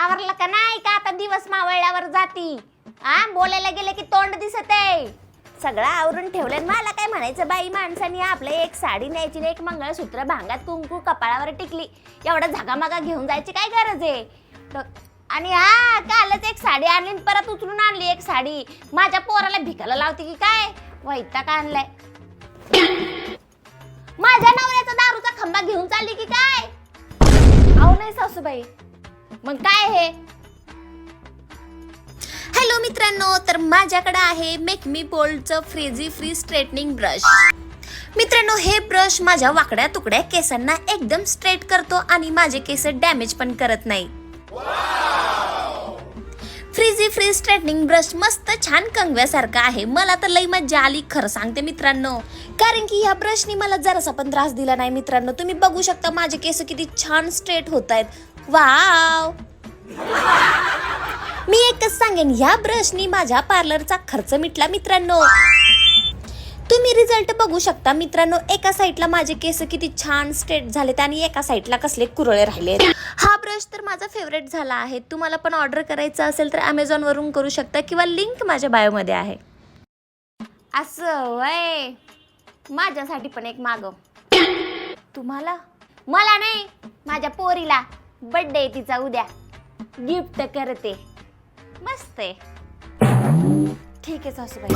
आवरलं का नाही का? आता दिवस मावळल्यावर जाती. आ बोलायला गेले की तोंड दिसत आहे. सगळं आवरून ठेवलं मला काय म्हणायचं बाई माणसाने आपलं एक साडी न्यायची एक मंगळसूत्र भांगात कुंकू कपाळावर टिकली. एवढा झागामागा घेऊन जायची काय गरज आहे? आणि हा कालच एक साडी आणली परत उचलून आणली एक साडी. माझ्या पोराला भिकाला लावते की काय? वैताग आणलाय. माझ्या नवऱ्याचा दारूचा खंबा घेऊन चालली की काय? अहो नाही सासूबाई. मग काय हे हॅलो मित्रांनो तर माझ्याकडे आहे मेक मी बोल्डचं फ्रेझी फ्री स्ट्रेटनिंग ब्रश मित्रांनो हे ब्रश माझ्या वाकड्या तुकड्या केसांना एकदम स्ट्रेट करतो आणि माझे केस डॅमेज पण करत नाही. फ्रिजी फ्री स्ट्रेटनिंग ब्रश मस्त छान कंगव्यासारखा आहे. मला तर लई मज्जा आली खरं सांगते मित्रांनो. कारण की ह्या ब्रशनी मला जरासा पण त्रास दिला नाही मित्रांनो. तुम्ही बघू शकता माझे केस किती छान स्ट्रेट होत आहेत वाव. मी एकच सांगेन ह्या ब्रशनी माझ्या पार्लरचा खर्च मिटला मित्रांनो. तुम्ही रिझल्ट बघू शकता मित्रांनो एका साईडला माझे केस किती छान स्ट्रेट झालेत आणि एका साईडला कसले कुरळे राहिले हा ब्रश तर माझा फेवरेट झाला आहे. तुम्हाला पण ऑर्डर करायचं असेल तर अमेझॉनवरून करू शकता किंवा लिंक माझ्या बायोमध्ये आहे. असं वय. माझ्यासाठी पण एक मागव. तुम्हाला? मला नाही माझ्या पोरीला. बर्थडे तिचा उद्या गिफ्ट करते. मस्त आहे. ठीक आहे सासूबाई.